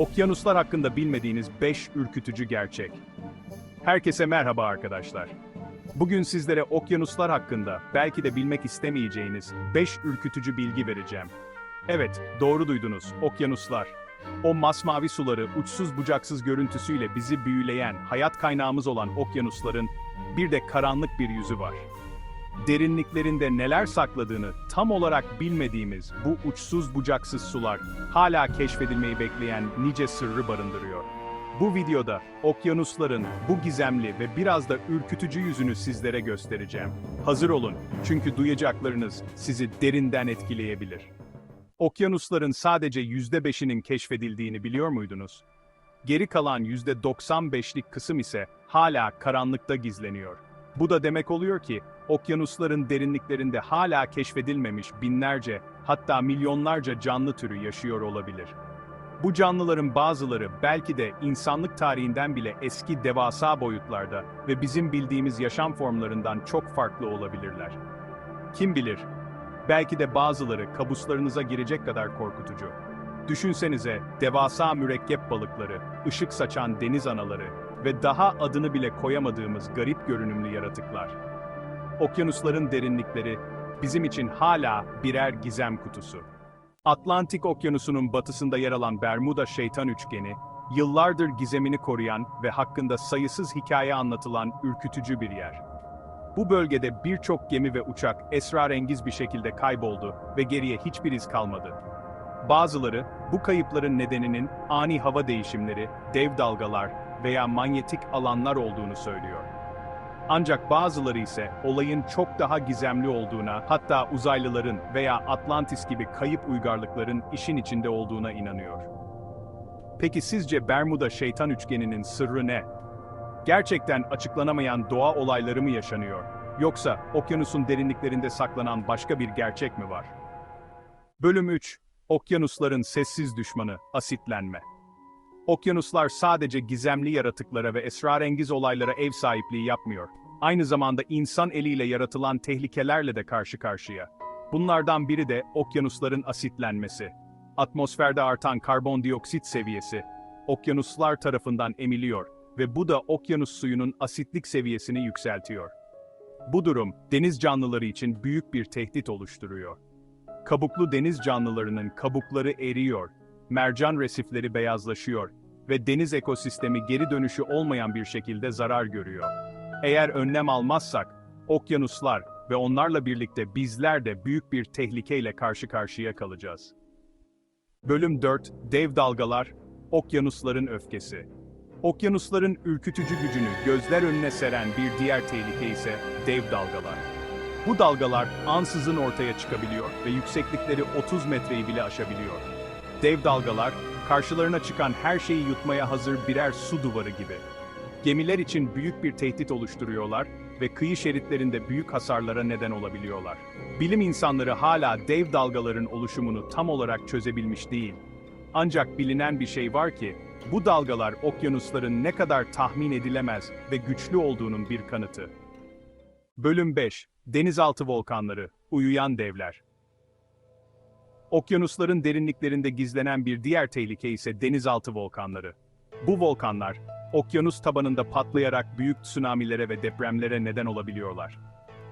Okyanuslar hakkında bilmediğiniz 5 ürkütücü gerçek. Herkese merhaba arkadaşlar. Bugün sizlere okyanuslar hakkında belki de bilmek istemeyeceğiniz 5 ürkütücü bilgi vereceğim. Evet, doğru duydunuz, okyanuslar. O masmavi suları uçsuz bucaksız görüntüsüyle bizi büyüleyen, hayat kaynağımız olan okyanusların bir de karanlık bir yüzü var. Derinliklerinde neler sakladığını tam olarak bilmediğimiz bu uçsuz bucaksız sular hala keşfedilmeyi bekleyen nice sırrı barındırıyor. Bu videoda okyanusların bu gizemli ve biraz da ürkütücü yüzünü sizlere göstereceğim. Hazır olun çünkü duyacaklarınız sizi derinden etkileyebilir. Okyanusların sadece %5'inin keşfedildiğini biliyor muydunuz? Geri kalan %95'lik kısım ise hala karanlıkta gizleniyor. Bu da demek oluyor ki, okyanusların derinliklerinde hala keşfedilmemiş binlerce, hatta milyonlarca canlı türü yaşıyor olabilir. Bu canlıların bazıları belki de insanlık tarihinden bile eski devasa boyutlarda ve bizim bildiğimiz yaşam formlarından çok farklı olabilirler. Kim bilir, belki de bazıları kabuslarınıza girecek kadar korkutucu. Düşünsenize devasa mürekkep balıkları, ışık saçan deniz anaları ve daha adını bile koyamadığımız garip görünümlü yaratıklar. Okyanusların derinlikleri bizim için hala birer gizem kutusu. Atlantik Okyanusu'nun batısında yer alan Bermuda Şeytan Üçgeni, yıllardır gizemini koruyan ve hakkında sayısız hikaye anlatılan ürkütücü bir yer. Bu bölgede birçok gemi ve uçak esrarengiz bir şekilde kayboldu ve geriye hiçbir iz kalmadı. Bazıları, bu kayıpların nedeninin ani hava değişimleri, dev dalgalar veya manyetik alanlar olduğunu söylüyor. Ancak bazıları ise olayın çok daha gizemli olduğuna, hatta uzaylıların veya Atlantis gibi kayıp uygarlıkların işin içinde olduğuna inanıyor. Peki sizce Bermuda şeytan üçgeninin sırrı ne? Gerçekten açıklanamayan doğa olayları mı yaşanıyor? Yoksa okyanusun derinliklerinde saklanan başka bir gerçek mi var? Bölüm 3 Okyanusların sessiz düşmanı, asitlenme. Okyanuslar sadece gizemli yaratıklara ve esrarengiz olaylara ev sahipliği yapmıyor. Aynı zamanda insan eliyle yaratılan tehlikelerle de karşı karşıya. Bunlardan biri de okyanusların asitlenmesi. Atmosferde artan karbondioksit seviyesi, okyanuslar tarafından emiliyor ve bu da okyanus suyunun asitlik seviyesini yükseltiyor. Bu durum, deniz canlıları için büyük bir tehdit oluşturuyor. Kabuklu deniz canlılarının kabukları eriyor, mercan resifleri beyazlaşıyor ve deniz ekosistemi geri dönüşü olmayan bir şekilde zarar görüyor. Eğer önlem almazsak, okyanuslar ve onlarla birlikte bizler de büyük bir tehlikeyle karşı karşıya kalacağız. Bölüm 4 Dev Dalgalar, Okyanusların Öfkesi. Okyanusların ürkütücü gücünü gözler önüne seren bir diğer tehlike ise dev dalgalar. Bu dalgalar ansızın ortaya çıkabiliyor ve yükseklikleri 30 metreyi bile aşabiliyor. Dev dalgalar, karşılarına çıkan her şeyi yutmaya hazır birer su duvarı gibi. Gemiler için büyük bir tehdit oluşturuyorlar ve kıyı şeritlerinde büyük hasarlara neden olabiliyorlar. Bilim insanları hala dev dalgaların oluşumunu tam olarak çözebilmiş değil. Ancak bilinen bir şey var ki, bu dalgalar okyanusların ne kadar tahmin edilemez ve güçlü olduğunun bir kanıtı. Bölüm 5 Denizaltı volkanları, uyuyan devler. Okyanusların derinliklerinde gizlenen bir diğer tehlike ise denizaltı volkanları. Bu volkanlar, okyanus tabanında patlayarak büyük tsunamilere ve depremlere neden olabiliyorlar.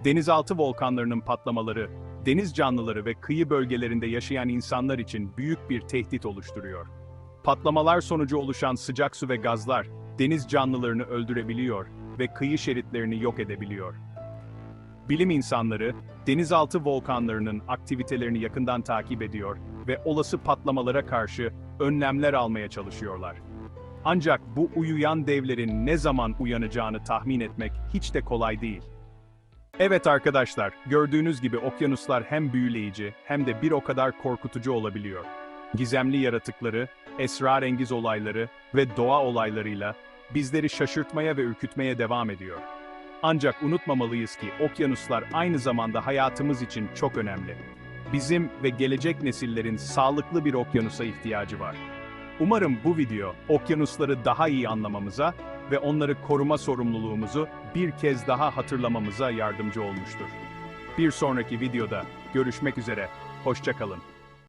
Denizaltı volkanlarının patlamaları, deniz canlıları ve kıyı bölgelerinde yaşayan insanlar için büyük bir tehdit oluşturuyor. Patlamalar sonucu oluşan sıcak su ve gazlar, deniz canlılarını öldürebiliyor ve kıyı şeritlerini yok edebiliyor. Bilim insanları, denizaltı volkanlarının aktivitelerini yakından takip ediyor ve olası patlamalara karşı önlemler almaya çalışıyorlar. Ancak bu uyuyan devlerin ne zaman uyanacağını tahmin etmek hiç de kolay değil. Evet arkadaşlar, gördüğünüz gibi okyanuslar hem büyüleyici hem de bir o kadar korkutucu olabiliyor. Gizemli yaratıkları, esrarengiz olayları ve doğa olaylarıyla bizleri şaşırtmaya ve ürkütmeye devam ediyor. Ancak unutmamalıyız ki okyanuslar aynı zamanda hayatımız için çok önemli. Bizim ve gelecek nesillerin sağlıklı bir okyanusa ihtiyacı var. Umarım bu video okyanusları daha iyi anlamamıza ve onları koruma sorumluluğumuzu bir kez daha hatırlamamıza yardımcı olmuştur. Bir sonraki videoda görüşmek üzere, hoşça kalın.